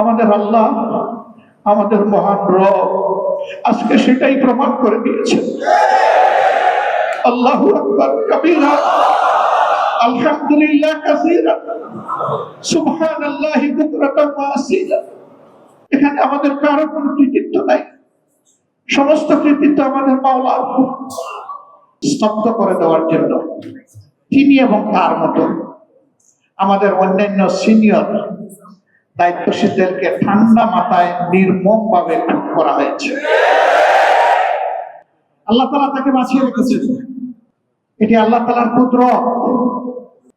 আমাদের আল্লাহ, আমাদের মহান রব আজকে সেটাই প্রমাণ করে দিয়েছে আল্লাহ আলহামদুলিল্লাহ এখানে আমাদের কারও কৃতিত্ব নাই। সমস্ত কৃতিত্ব আমাদের স্তব্ধ করে দেওয়ার জন্য। তিনি এবং তার মতো। আমাদের অন্যান্য সিনিয়র দায়িত্বশীলদেরকে ঠান্ডা মাথায় নির্মম ভাবে করা হয়েছে। আল্লাহ তালা তাকে বাঁচিয়ে রেখেছেন। এটি আল্লাহ তালার পুত্র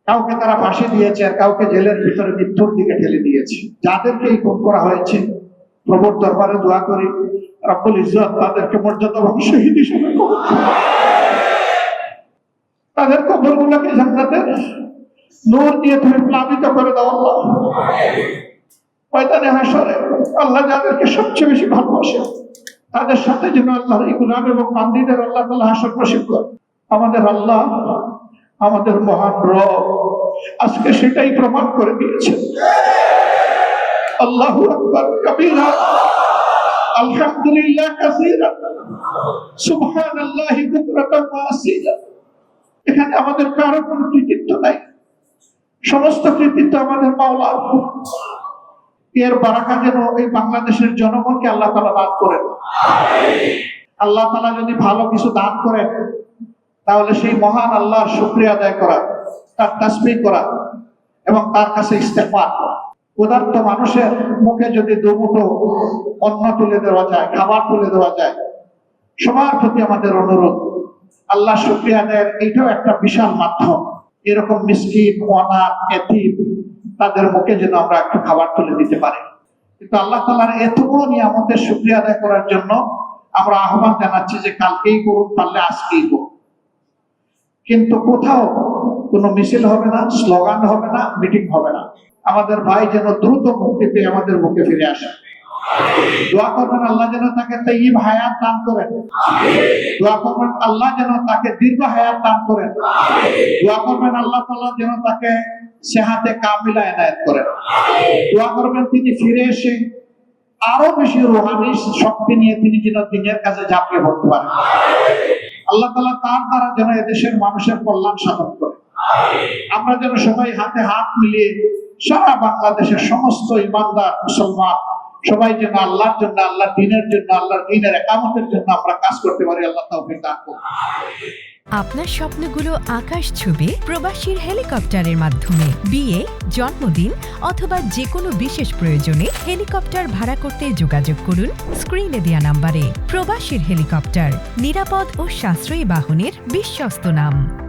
কাউকে তারা ফাঁসি দিয়েছে আর কাউকে জেলের ভিতরে মৃত্যুর দিকে ঠেলে দিয়েছে। যাদেরকে এই খুন করা হয়েছে, প্রভুর দরবারে দোয়া করি, রব্বুল ইজ্জত তাদেরকে মর্যাদাবান শহীদ হিসেবে তাদের কবর গুলোকে নূর দিয়ে তুমি প্লাবিত করে দাও আল্লাহ। ময়দানে হাসরে আল্লাহ যাদেরকে সবচেয়ে বেশি ভালোবাসে, তাদের সাথে যেন আল্লাহ এই গুলাম এবং বান্দিদের আল্লাহ তালা হাসর করে আমাদের আল্লাহ আমাদের মহান রব আজকে সেটাই প্রমাণ করে দিয়েছে আল্লাহু আলহামদুলিল্লাহ কাসীরা এখানে আমাদের কারও কোনো কৃতিত্ব নাই। সমস্ত কৃতিত্ব আমাদের মাওলার। এর বারাকা যেন এই বাংলাদেশের জনগণকে আল্লাহ তালা দান করেন। আল্লাহ তালা যদি ভালো কিছু দান করেন, তাহলে সেই মহান আল্লাহর শুক্রিয়া আদায় করা, তার তাসবিহ করা এবং তার কাছে ইস্তেফা করা। ক্ষুধার্ত মানুষের মুখে যদি দুমুঠো অন্ন তুলে দেওয়া যায়, খাবার তুলে দেওয়া যায়, সবার প্রতি আমাদের অনুরোধ, আল্লাহ শুক্রিয়া আদায়ের এইটাও একটা বিশাল মাধ্যম। এরকম মিসকিন, অনাথ, এতিম তাদের মুখে যেন আমরা একটু খাবার তুলে দিতে পারি। কিন্তু আল্লাহ তালার এত বড় নিয়ামতের শুক্রিয়া আদায় করার জন্য আমরা আহ্বান জানাচ্ছি যে কালকেই করুন, পারলে আজকেই করুন। কিন্তু কোথাও কোনো মিছিল হবে না, স্লোগান হবে না, মিটিং হবে না। আমাদের ভাই যেন দ্রুত মুক্তি পেয়ে আমাদের মুখে ফিরে আসে। দোয়া করবেন আল্লাহ যেন তাকে তৈব হায়াত দান করেন। দোয়া করবেন আল্লাহ যেন তাকে দীর্ঘ হায়াত দান করেন। দোয়া করবেন আল্লাহ তাআলা যেন তাকে সেহাতে কামিলা এনায়ত করেন দোয়া করবেন তিনি ফিরে এসে আরও বেশি রোহানি, শক্তি নিয়ে তিনি যেন দিনের কাজে ঝাঁপিয়ে পড়তে পারেন। আল্লাহ তালা তার দ্বারা যেন এদেশের মানুষের কল্যাণ সাধন করে। আমরা যেন সবাই হাতে হাত মিলিয়ে সারা বাংলাদেশের সমস্ত ইমানদার, মুসলমান সবাই যেন আল্লাহর জন্য আল্লাহ দিনের জন্য, আল্লাহর দিনের একামতের জন্য আমরা কাজ করতে পারি, আল্লাহ তৌফিক দান করুন। আপনার স্বপ্নগুলো আকাশ ছুবে প্রবাসীর হেলিকপ্টারের মাধ্যমে। বিয়ে, জন্মদিন অথবা যে কোনো বিশেষ প্রয়োজনে হেলিকপ্টার ভাড়া করতে যোগাযোগ করুন স্ক্রিনে দেওয়া নাম্বারে। প্রবাসীর হেলিকপ্টার, নিরাপদ ও সাশ্রয়ী বাহনের বিশ্বস্ত নাম।